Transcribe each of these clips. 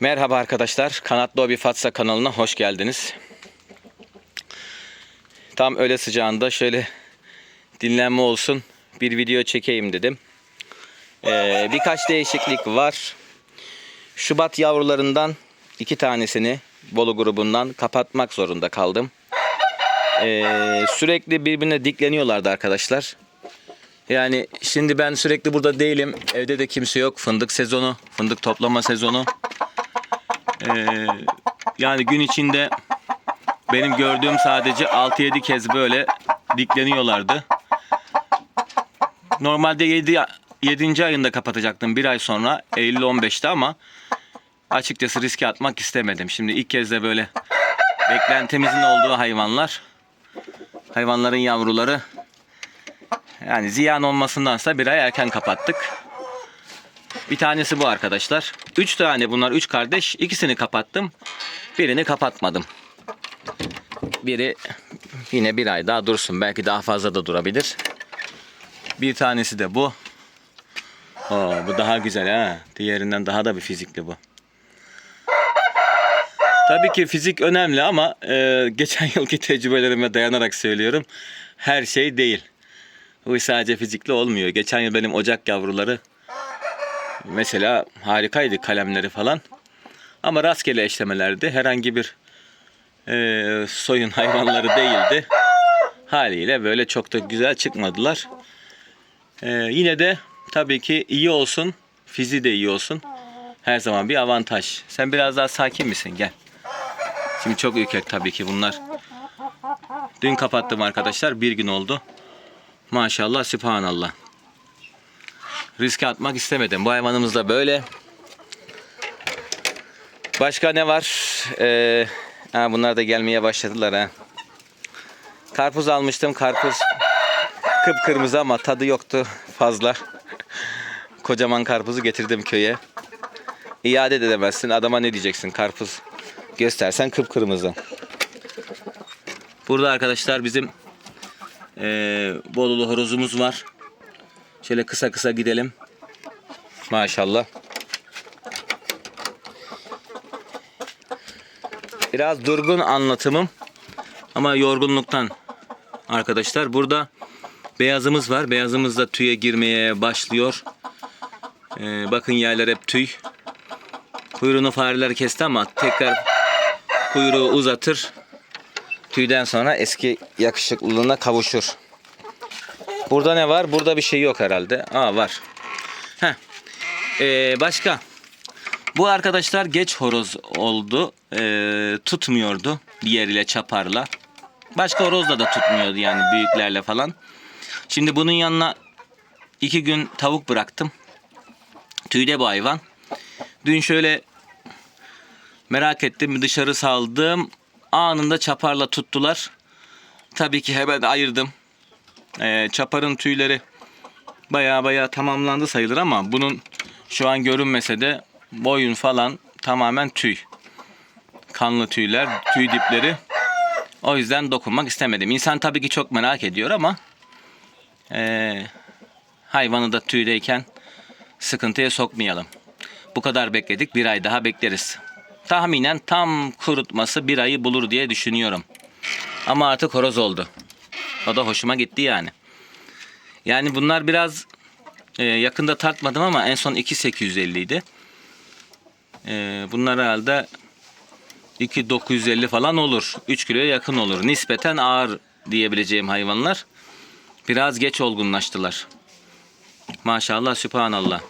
Merhaba arkadaşlar. Kanatlı Hobi Fatsa kanalına hoş geldiniz. Tam öğle sıcağında şöyle dinlenme olsun bir video çekeyim dedim. Ee, birkaç değişiklik var. Şubat yavrularından iki tanesini Bolu grubundan kapatmak zorunda kaldım. Ee, sürekli birbirine dikleniyorlardı arkadaşlar. Yani şimdi ben sürekli burada değilim. Evde de kimse yok. Fındık sezonu, fındık toplama sezonu. Ee, yani gün içinde benim gördüğüm sadece 6-7 kez böyle dikleniyorlardı. Normalde 7 7. ayında kapatacaktım bir ay sonra Eylül 15'te ama açıkçası riske atmak istemedim. Şimdi ilk kez de böyle beklentimizin olduğu hayvanlar hayvanların yavruları yani ziyan olmasındansa bir ay erken kapattık. Bir tanesi bu arkadaşlar. Üç tane bunlar üç kardeş. İkisini kapattım. Birini kapatmadım. Biri yine bir ay daha dursun. Belki daha fazla da durabilir. Bir tanesi de bu. Oo, bu daha güzel ha. Diğerinden daha da bir fizikli bu. Tabii ki fizik önemli ama e, geçen yılki tecrübelerime dayanarak söylüyorum. Her şey değil. Bu sadece fizikli olmuyor. Geçen yıl benim ocak yavruları mesela harikaydı kalemleri falan. Ama rastgele eşlemelerdi. Herhangi bir e, soyun hayvanları değildi. Haliyle böyle çok da güzel çıkmadılar. E, yine de tabii ki iyi olsun. Fizi de iyi olsun. Her zaman bir avantaj. Sen biraz daha sakin misin? Gel. Şimdi çok ürkek tabii ki bunlar. Dün kapattım arkadaşlar. Bir gün oldu. Maşallah, sübhanallah. Riske atmak istemedim. Bu hayvanımız da böyle. Başka ne var? Ee, ha, bunlar da gelmeye başladılar ha. Karpuz almıştım. Karpuz kıpkırmızı ama tadı yoktu fazla. Kocaman karpuzu getirdim köye. İade de edemezsin. Adama ne diyeceksin? Karpuz göstersen kıpkırmızı. Burada arkadaşlar bizim ee, Bolulu horozumuz var. Şöyle kısa kısa gidelim. Maşallah. Biraz durgun anlatımım. Ama yorgunluktan arkadaşlar. Burada beyazımız var. Beyazımız da tüye girmeye başlıyor. Ee, bakın yerler hep tüy. Kuyruğunu fareler kesti ama tekrar kuyruğu uzatır. Tüyden sonra eski yakışıklılığına kavuşur. Burada ne var? Burada bir şey yok herhalde. Aa var. Heh. Ee, başka. Bu arkadaşlar geç horoz oldu. Ee, tutmuyordu. Diğeriyle çaparla. Başka horozla da tutmuyordu yani büyüklerle falan. Şimdi bunun yanına iki gün tavuk bıraktım. Tüyde bu hayvan. Dün şöyle merak ettim dışarı saldım. Anında çaparla tuttular. Tabii ki hemen ayırdım. Ee, çaparın tüyleri baya baya tamamlandı sayılır ama bunun şu an görünmese de boyun falan tamamen tüy. Kanlı tüyler, tüy dipleri. O yüzden dokunmak istemedim. İnsan tabii ki çok merak ediyor ama ee, hayvanı da tüydeyken sıkıntıya sokmayalım. Bu kadar bekledik. Bir ay daha bekleriz. Tahminen tam kurutması bir ayı bulur diye düşünüyorum. Ama artık horoz oldu. O da hoşuma gitti yani. Yani bunlar biraz e, yakında tartmadım ama en son 2.850 idi. E, bunlar herhalde 2.950 falan olur. 3 kiloya yakın olur. Nispeten ağır diyebileceğim hayvanlar. Biraz geç olgunlaştılar. Maşallah, sübhanallah.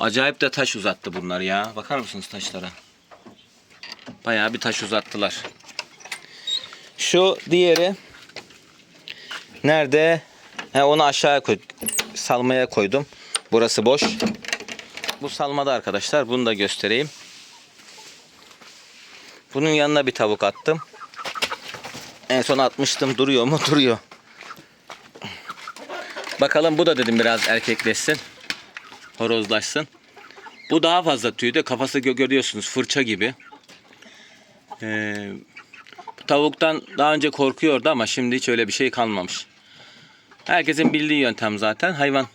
Acayip de taş uzattı bunlar ya. Bakar mısınız taşlara? Bayağı bir taş uzattılar. Şu diğeri nerede? He, onu aşağıya koy, salmaya koydum. Burası boş. Bu salmada arkadaşlar. Bunu da göstereyim. Bunun yanına bir tavuk attım. En son atmıştım. Duruyor mu? Duruyor. Bakalım bu da dedim biraz erkekleşsin. Horozlaşsın. Bu daha fazla tüydü. Kafası gö- görüyorsunuz fırça gibi. Ee, tavuktan daha önce korkuyordu ama şimdi hiç öyle bir şey kalmamış. Herkesin bildiği yöntem zaten. Hayvan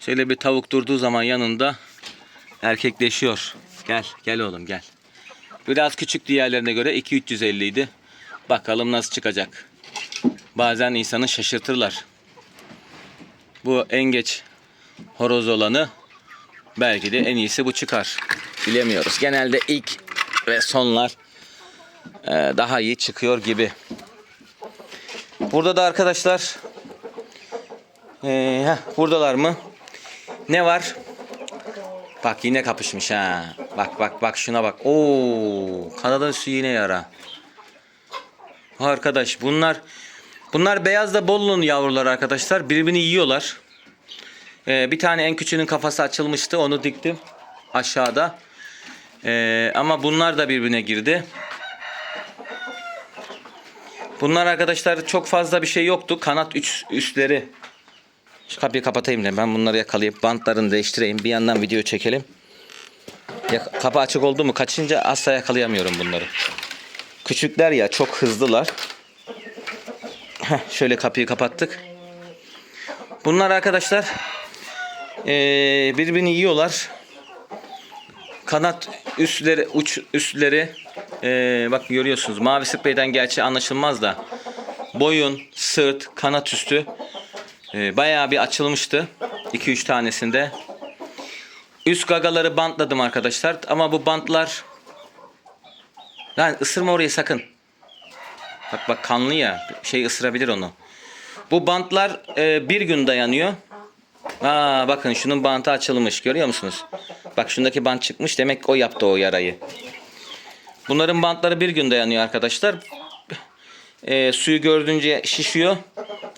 şöyle bir tavuk durduğu zaman yanında erkekleşiyor. Gel, gel oğlum gel. Biraz küçük diğerlerine göre 2-350 idi. Bakalım nasıl çıkacak. Bazen insanı şaşırtırlar. Bu en geç horoz olanı belki de en iyisi bu çıkar. Bilemiyoruz. Genelde ilk ve sonlar daha iyi çıkıyor gibi. Burada da arkadaşlar e, heh, buradalar mı? Ne var? Bak yine kapışmış ha. Bak bak bak şuna bak. Oo, kanadın üstü yine yara. Arkadaş bunlar bunlar beyaz da Bolu'nun yavruları arkadaşlar. Birbirini yiyorlar. Ee, bir tane en küçüğünün kafası açılmıştı. Onu diktim aşağıda. Ee, ama bunlar da birbirine girdi. Bunlar arkadaşlar çok fazla bir şey yoktu. Kanat üç, üstleri. Şu kapıyı kapatayım da ben bunları yakalayıp bantlarını değiştireyim. Bir yandan video çekelim. Ya, kapı açık oldu mu kaçınca asla yakalayamıyorum bunları. Küçükler ya çok hızlılar. Heh, şöyle kapıyı kapattık. Bunlar arkadaşlar ee, birbirini yiyorlar. Kanat üstleri uç üstleri ee, bak görüyorsunuz mavi spreyden gerçi anlaşılmaz da boyun, sırt, kanat üstü ee, bayağı bir açılmıştı. 2-3 tanesinde. Üst gagaları bantladım arkadaşlar. Ama bu bantlar Lan ısırma orayı sakın. Bak bak kanlı ya. Şey ısırabilir onu. Bu bantlar e, bir gün dayanıyor. Aa bakın şunun bantı açılmış. Görüyor musunuz? Bak şundaki bant çıkmış. Demek o yaptı o yarayı. Bunların bantları bir gün dayanıyor arkadaşlar. E, suyu gördüğünce şişiyor.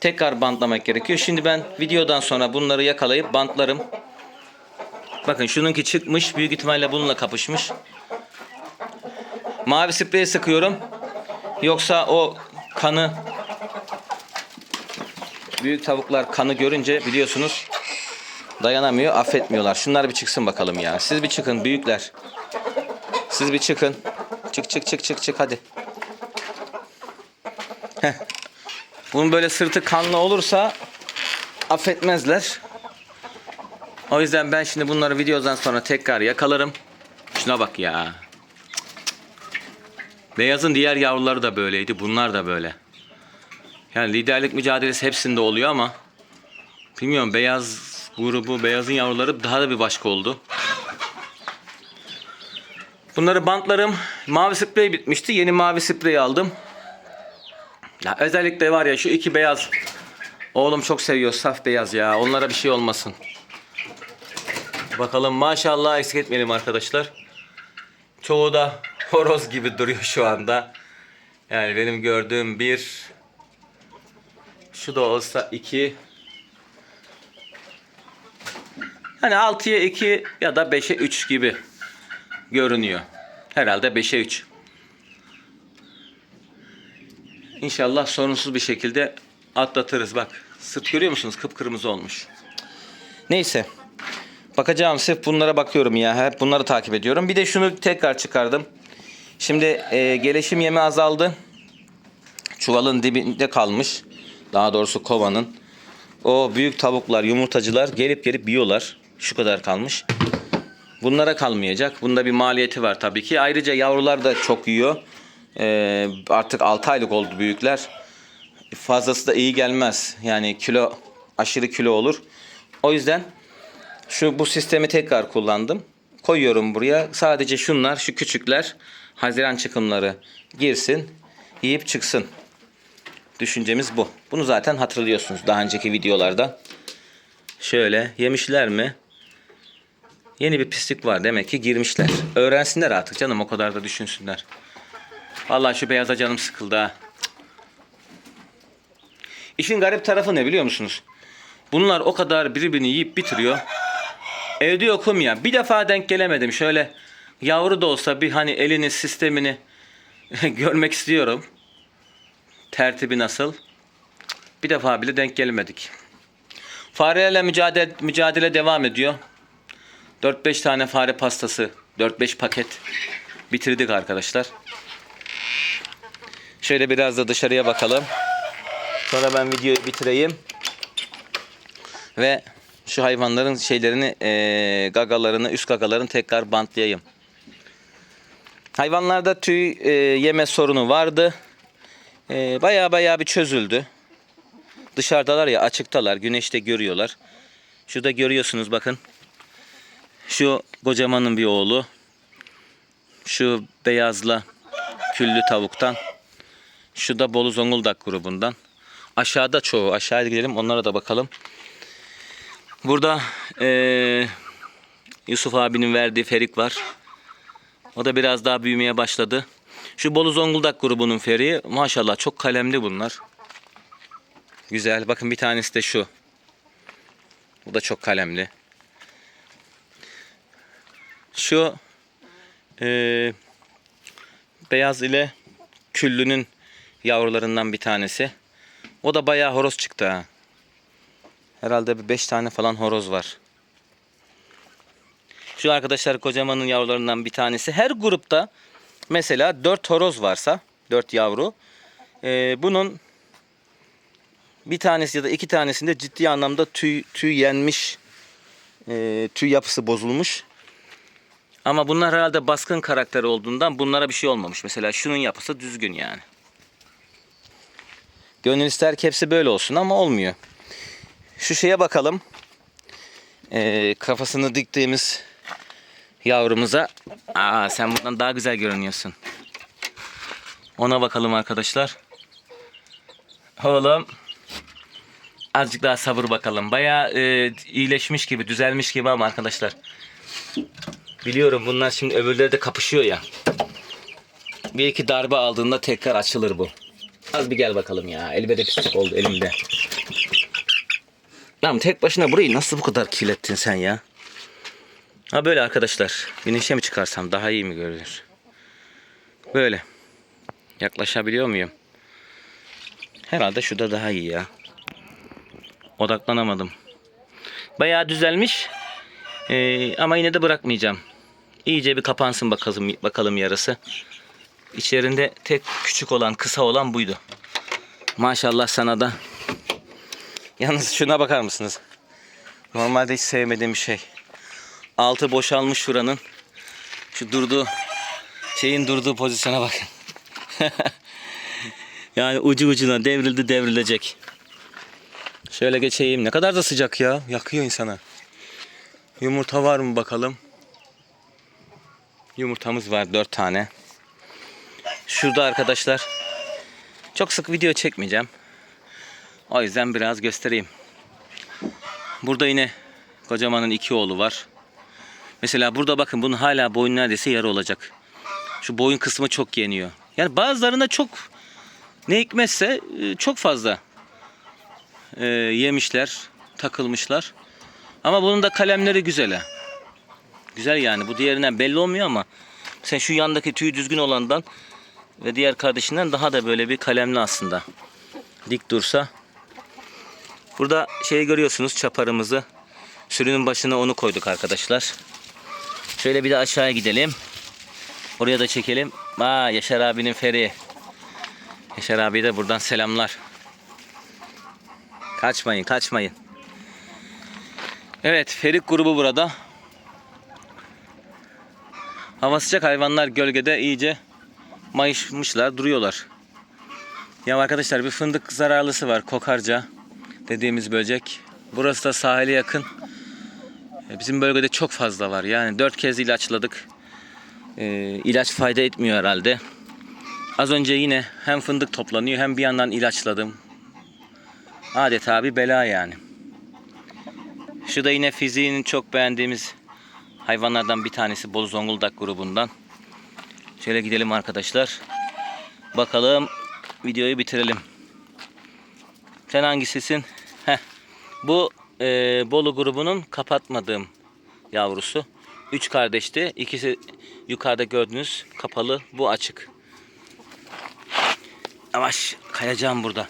Tekrar bantlamak gerekiyor. Şimdi ben videodan sonra bunları yakalayıp bantlarım. Bakın şununki çıkmış. Büyük ihtimalle bununla kapışmış. Mavi spreyi sıkıyorum. Yoksa o kanı büyük tavuklar kanı görünce biliyorsunuz dayanamıyor, affetmiyorlar. Şunlar bir çıksın bakalım ya. Siz bir çıkın büyükler. Siz bir çıkın. Çık çık çık çık çık hadi. Heh. Bunun böyle sırtı kanlı olursa affetmezler. O yüzden ben şimdi bunları videodan sonra tekrar yakalarım. Şuna bak ya. Beyazın diğer yavruları da böyleydi. Bunlar da böyle. Yani liderlik mücadelesi hepsinde oluyor ama bilmiyorum beyaz grubu, beyazın yavruları daha da bir başka oldu. Bunları bantlarım. Mavi sprey bitmişti. Yeni mavi sprey aldım. Ya özellikle var ya şu iki beyaz. Oğlum çok seviyor saf beyaz ya. Onlara bir şey olmasın. Bakalım maşallah eksik etmeyelim arkadaşlar. Çoğu da horoz gibi duruyor şu anda. Yani benim gördüğüm bir şu da olsa iki hani 6'ya 2 ya da 5'e 3 gibi görünüyor. Herhalde 5'e 3. İnşallah sorunsuz bir şekilde atlatırız. Bak sırt görüyor musunuz? Kıpkırmızı olmuş. Neyse. Bakacağım sırf bunlara bakıyorum ya. Hep bunları takip ediyorum. Bir de şunu tekrar çıkardım. Şimdi e, gelişim yemi azaldı. Çuvalın dibinde kalmış. Daha doğrusu kovanın. O büyük tavuklar, yumurtacılar gelip gelip yiyorlar. Şu kadar kalmış. Bunlara kalmayacak. Bunda bir maliyeti var tabii ki. Ayrıca yavrular da çok yiyor. E, artık 6 aylık oldu büyükler. Fazlası da iyi gelmez. Yani kilo aşırı kilo olur. O yüzden şu bu sistemi tekrar kullandım. Koyuyorum buraya. Sadece şunlar, şu küçükler Haziran çıkımları girsin, yiyip çıksın. Düşüncemiz bu. Bunu zaten hatırlıyorsunuz daha önceki videolarda. Şöyle yemişler mi? Yeni bir pislik var demek ki girmişler. Öğrensinler artık canım o kadar da düşünsünler. Vallahi şu beyaza canım sıkıldı ha. İşin garip tarafı ne biliyor musunuz? Bunlar o kadar birbirini yiyip bitiriyor. Evde yokum ya. Bir defa denk gelemedim. Şöyle yavru da olsa bir hani elini sistemini görmek istiyorum. Tertibi nasıl? Bir defa bile denk gelemedik. Farelerle mücadele, mücadele devam ediyor. 4-5 tane fare pastası, 4-5 paket bitirdik arkadaşlar. Şöyle biraz da dışarıya bakalım. Sonra ben videoyu bitireyim. Ve Şu hayvanların şeylerini, eee, gagalarını, üst gagalarını tekrar bantlayayım. Hayvanlarda tüy eee, yeme sorunu vardı. Eee baya baya bir çözüldü. Dışarıdalar ya açıktalar. Güneşte görüyorlar. Şurada görüyorsunuz bakın. Şu kocamanın bir oğlu. Şu beyazla küllü tavuktan. Şu da Bolu Zonguldak grubundan. Aşağıda çoğu. Aşağıya gidelim onlara da bakalım. Burada eee, Yusuf abinin verdiği ferik var. O da biraz daha büyümeye başladı. Şu Bolu Zonguldak grubunun feriği maşallah çok kalemli bunlar. Güzel. Bakın bir tanesi de şu. Bu da çok kalemli. Şu eee, beyaz ile küllünün yavrularından bir tanesi. O da bayağı horoz çıktı ha. Herhalde bir 5 tane falan horoz var. Şu arkadaşlar kocamanın yavrularından bir tanesi. Her grupta mesela 4 horoz varsa 4 yavru. eee, bunun bir tanesi ya da iki tanesinde ciddi anlamda tüy, tüy yenmiş, eee, tüy yapısı bozulmuş. Ama bunlar herhalde baskın karakteri olduğundan bunlara bir şey olmamış. Mesela şunun yapısı düzgün yani. Gönül ister ki hepsi böyle olsun ama olmuyor. Şu şeye bakalım. Eee, kafasını diktiğimiz yavrumuza. Aa sen bundan daha güzel görünüyorsun. Ona bakalım arkadaşlar. Oğlum. Azıcık daha sabır bakalım. Bayağı e, iyileşmiş gibi, düzelmiş gibi ama arkadaşlar. Biliyorum bunlar şimdi öbürleri de kapışıyor ya. Bir iki darbe aldığında tekrar açılır bu. Az bir gel bakalım ya. De pislik oldu elimde. Lan tek başına burayı nasıl bu kadar kirlettin sen ya? Ha böyle arkadaşlar. Güneşe mi çıkarsam daha iyi mi görünür? Böyle. Yaklaşabiliyor muyum? Herhalde şurada daha iyi ya. Odaklanamadım. Bayağı düzelmiş. Ee, ama yine de bırakmayacağım. İyice bir kapansın bakalım bakalım yarısı. İçlerinde tek küçük olan, kısa olan buydu. Maşallah sana da. Yalnız şuna bakar mısınız? Normalde hiç sevmediğim bir şey. Altı boşalmış şuranın. Şu durduğu şeyin durduğu pozisyona bakın. yani ucu ucuna devrildi devrilecek. Şöyle geçeyim. Ne kadar da sıcak ya. Yakıyor insana. Yumurta var mı bakalım. Yumurtamız var dört tane. Şurada arkadaşlar. Çok sık video çekmeyeceğim. O yüzden biraz göstereyim. Burada yine kocamanın iki oğlu var. Mesela burada bakın bunun hala boyun neredeyse yarı olacak. Şu boyun kısmı çok yeniyor. Yani bazılarında çok ne hikmetse e, çok fazla e, yemişler, takılmışlar. Ama bunun da kalemleri güzel ha. Güzel yani. Bu diğerinden belli olmuyor ama sen şu yandaki tüyü düzgün olandan ve diğer kardeşinden daha da böyle bir kalemli aslında. Dik dursa. Burada şeyi görüyorsunuz çaparımızı. Sürünün başına onu koyduk arkadaşlar. Şöyle bir de aşağıya gidelim. Oraya da çekelim. Aa Yaşar abinin feri. Yaşar abi de buradan selamlar. Kaçmayın, kaçmayın. Evet, Ferik grubu burada. Hava sıcak hayvanlar gölgede iyice mayışmışlar, duruyorlar. Ya arkadaşlar bir fındık zararlısı var, kokarca dediğimiz böcek. Burası da sahile yakın. E, Bizim bölgede çok fazla var. Yani dört kez ilaçladık. Ee, ilaç fayda etmiyor herhalde. Az önce yine hem fındık toplanıyor hem bir yandan ilaçladım. Adeta bir bela yani. Şu da yine fiziğini çok beğendiğimiz hayvanlardan bir tanesi Bolu Zonguldak grubundan. Şöyle gidelim arkadaşlar. Bakalım videoyu bitirelim. Sen hangisisin? Heh. Bu e, Bolu grubunun kapatmadığım yavrusu. Üç kardeşti. İkisi yukarıda gördüğünüz kapalı. Bu açık. Yavaş kayacağım burada.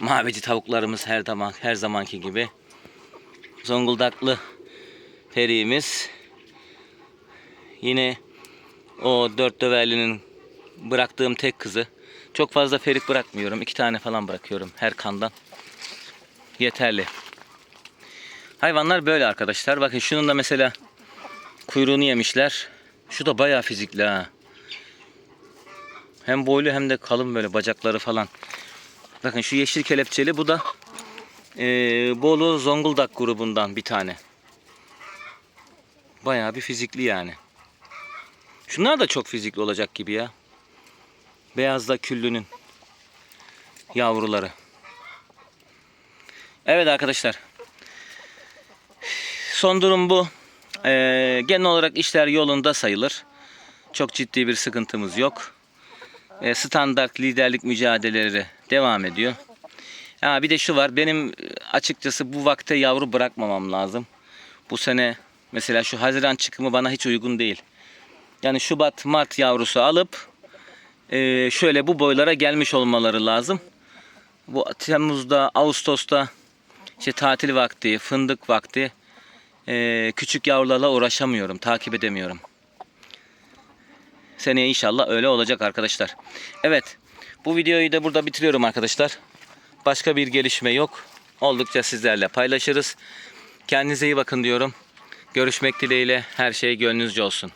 Mavici tavuklarımız her zaman her zamanki gibi. Zonguldaklı periğimiz. Yine o dört döverlinin bıraktığım tek kızı. Çok fazla ferik bırakmıyorum. iki tane falan bırakıyorum her kandan. Yeterli. Hayvanlar böyle arkadaşlar. Bakın şunun da mesela kuyruğunu yemişler. Şu da bayağı fizikli ha. Hem boylu hem de kalın böyle bacakları falan. Bakın şu yeşil kelepçeli bu da eee Bolu Zonguldak grubundan bir tane. Bayağı bir fizikli yani. Şunlar da çok fizikli olacak gibi ya. Beyaz da küllünün yavruları. Evet arkadaşlar. Son durum bu. Ee, genel olarak işler yolunda sayılır. Çok ciddi bir sıkıntımız yok. Ee, standart liderlik mücadeleleri devam ediyor. Ha, bir de şu var. Benim e, açıkçası bu vakte yavru bırakmamam lazım. Bu sene mesela şu Haziran çıkımı bana hiç uygun değil. Yani Şubat, Mart yavrusu alıp e, şöyle bu boylara gelmiş olmaları lazım. Bu Temmuz'da, Ağustos'ta işte tatil vakti, fındık vakti e, küçük yavrularla uğraşamıyorum, takip edemiyorum. Seneye inşallah öyle olacak arkadaşlar. Evet, bu videoyu da burada bitiriyorum arkadaşlar. Başka bir gelişme yok. Oldukça sizlerle paylaşırız. Kendinize iyi bakın diyorum. Görüşmek dileğiyle her şey gönlünüzce olsun.